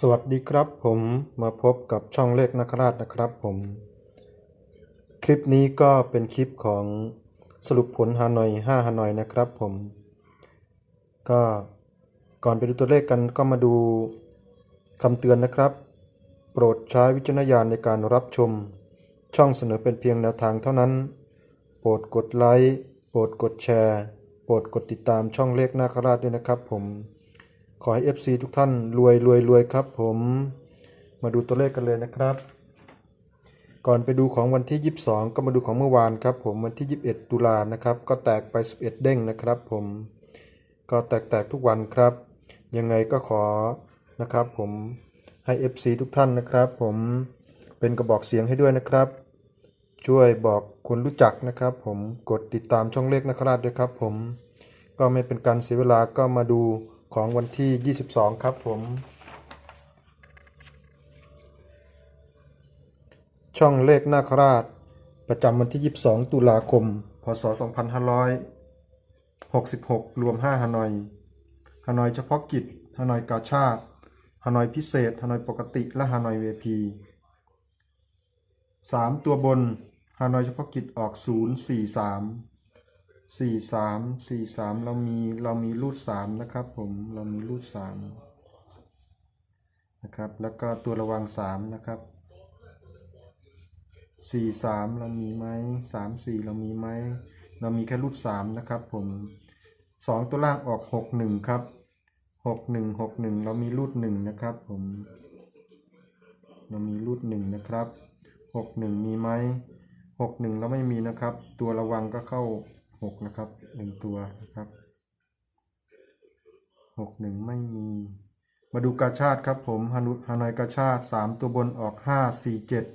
สวัสดีครับผมมาพบกับช่องเลขนักราชนะครับผม คลิปนี้ก็เป็นคลิปของสรุปผลฮานอย5ฮานอยนะครับผม ก็ก่อนไปดูตัวเลขกันก็มาดูคำเตือนนะครับ โปรดใช้วิจารณญาณในการรับชม ช่องเสนอเป็นเพียงแนวทางเท่านั้น โปรดกดไลค์โปรดกดแชร์ โปรดกดติดตามช่องเลขนาคราชด้วยนะครับผม ขอให้ FC ทุกท่านรวยรวยรวยครับ ผมมาดูตัวเลขกันเลยนะครับ ก่อนไปดูของวันที่ 22 ก็มาดูของเมื่อวานครับ ผมวันที่ 21 ตุลานะครับ ก็แตกไป 11 เด้งนะครับ ผมก็แตกแตกทุกวันครับ ยังไงก็ขอนะครับ ผมให้ FC ทุกท่านนะครับ ผมเป็นกระบอกเสียงให้ด้วยนะครับ ช่วยบอกคนรู้จักนะครับ ผมกดติดตามช่องเลขนะครับด้วยครับ ผมก็ไม่เป็นการเสียเวลาก็มาดู ของวันที่ 22 ครับผม ช่องเลขนาคราช ประจำวันที่ 22 ตุลาคม พศ 2566 รวม 5ฮานอยฮานอยเฉพาะกิจฮานอยกาชาติฮานอยพิเศษฮานอยปกติ และฮานอยเวพีสามตัวบนฮานอยเฉพาะกิจออก 043 สี่สามสี่สามเรามีเรามีรูดสามนะครับผมเรามีรูดสามนะครับแล้วก็ตัวระวังสามนะครับสี่สามเรามีไหมสามสี่เรามีไหมเรามีแค่รูดสามนะครับผมสองตัวล่างออกหกหนึ่งครับหกหนึ่งหกหนึ่งเรามีรูดหนึ่งนะครับผมเรามีรูดหนึ่งนะครับหกหนึ่งมีไหมหกหนึ่งเราไม่มีนะครับ ตัวระวังก็เข้า หกนะครับหนึ่งตัวนะครับหกหนึ่งไม่มี มาดูกาชาติครับผมฮานุฮานอยกาชาติสามตัวบนออกห้าสี่เจ็ด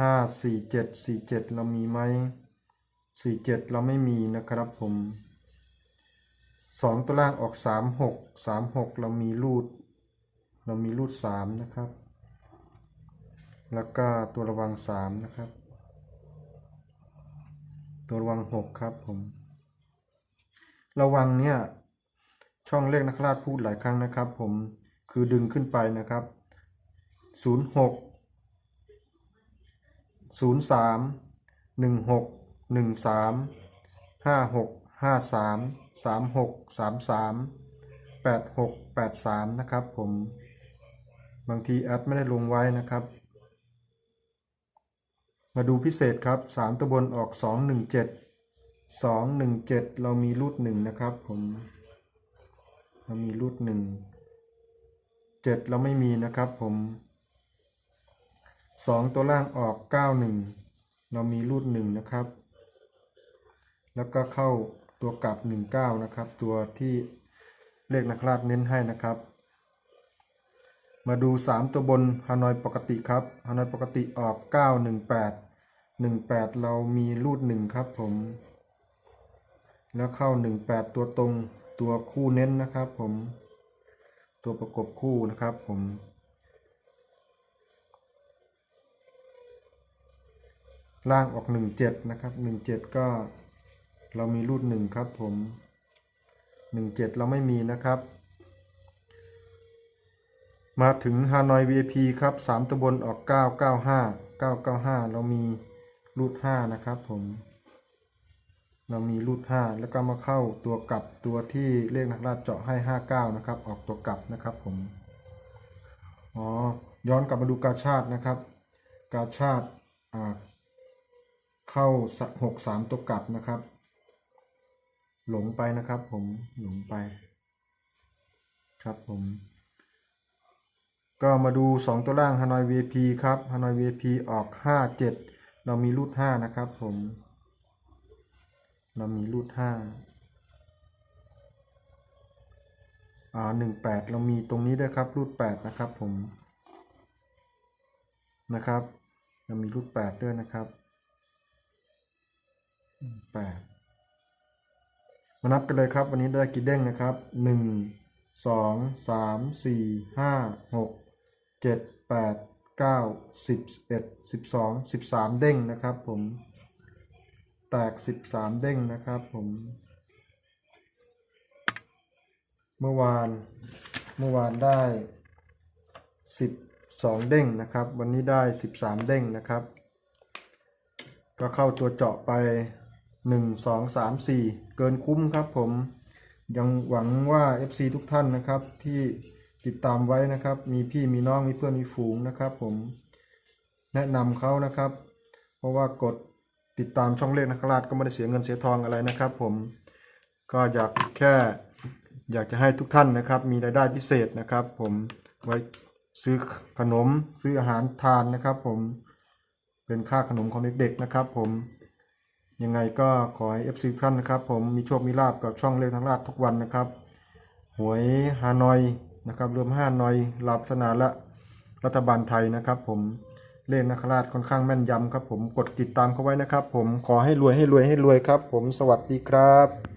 ห้าสี่เจ็ดสี่เจ็ดเรามีไหมสี่เจ็ดเราไม่มีนะครับผมสองตัวล่างออกสามหกสามหกเรามีรูด เรามีรูดสามนะครับ แล้วก็ตัวระวังสามนะครับ ตัวระวังหกครับผม ระวังเนี่ย ช่องเลขนักราชพูดหลายครั้งนะครับ ผมคือดึงขึ้นไปนะครับศูนย์หกศูนย์สามหนึ่งหกหนึ่งสามห้าหกห้าสามสามหกสามสามแปดหกแปดสามนะครับผมบางทีแอดไม่ได้ลงไว้นะครับ มาดูพิเศษครับสามตัวบนออกสองหนึ่งเจ็ดสองหนึ่งเจ็ดเรามีรูดหนึ่งนะครับผมเรามีรูดหนึ่งเจ็ดเราไม่มีนะครับผมสองตัวล่างออกเก้าหนึ่งเรามีรูดหนึ่งนะครับ แล้วก็เข้าตัวกลับหนึ่งเก้านะครับ ตัวที่เลขนักราชเน้นให้นะครับ มาดู 3 ตัวบนฮานอยปกติครับฮานอยปกติออก 918 18 เรามีรูด 1 ครับผม แล้วเข้า 18 ตัวตรงตัวคู่เน้นนะครับผม ตัวประกบคู่นะครับผมล่างออก 17 นะครับ 17 ก็เรามีรูด 1 ครับผม 17 เราไม่มีนะครับ มาถึงฮานอย VIP ครับ3ตัวบนออก 995 995 เรามีรูด5นะครับผมเรามีรูด5แล้วก็มาเข้าตัวกลับตัวที่เลขนักราชเจาะให้ 59 นะครับ ออกตัวกลับนะครับผมอ๋อย้อนกลับมาดูกาชาตินะครับ กาชาติเข้า 6 3 ตัวกลับนะครับ หลงไปนะครับผมหลงไปครับผม ก็มาดู 2 ตัวล่าง Hanoi VP ครับ Hanoi VP ออก 5 7 เรามีรูด5นะครับผม เรามีรูด5อ่า18 เรามีตรงนี้ด้วยครับรูด8นะครับผมนะครับ เรามีรูด8ด้วยนะครับ8มานับกันเลยครับ วันนี้ได้กี่เด้งนะครับ 1 2 3 4 5 6 เจ็ดแปดเก้าสิบเอ็ดสิบสองสิบสามเด้งนะครับผมแตกสิบสามเด้งนะครับผม เมื่อวานเมื่อวานได้12เด้งนะครับ วันนี้ได้13เด้งนะครับ ก็เข้าตัวเจาะไป1 2 3 4เกินคุ้มครับผมยังหวังว่า FC ทุกท่านนะครับที่ ติดตามไว้นะครับ มีพี่มีน้องมีเพื่อนมีฝูงนะครับ ผมแนะนำเขานะครับ เพราะว่ากดติดตามช่องเลขนักราชก็ไม่ได้เสียเงินเสียทองอะไรนะครับ ผมก็อยากแค่อยากจะให้ทุกท่านนะครับ มีรายได้พิเศษนะครับ ผมไว้ซื้อขนมซื้ออาหารทานนะครับ ผมเป็นค่าขนมของเด็กๆนะครับ ผมยังไงก็ขอให้ FC ทุกท่านนะครับ ผมมีโชคมีลาบกับช่องเลขนักราชทุกวันนะครับ หวยฮานอย นะครับรวมห้านอยลาบสนาและรัฐบาลไทยนะครับ ผมเลขนักราชค่อนข้างแม่นยำครับ ผมกดติดตามเขาไว้นะครับ ผมขอให้รวยให้รวยให้รวยครับ ผมสวัสดีครับ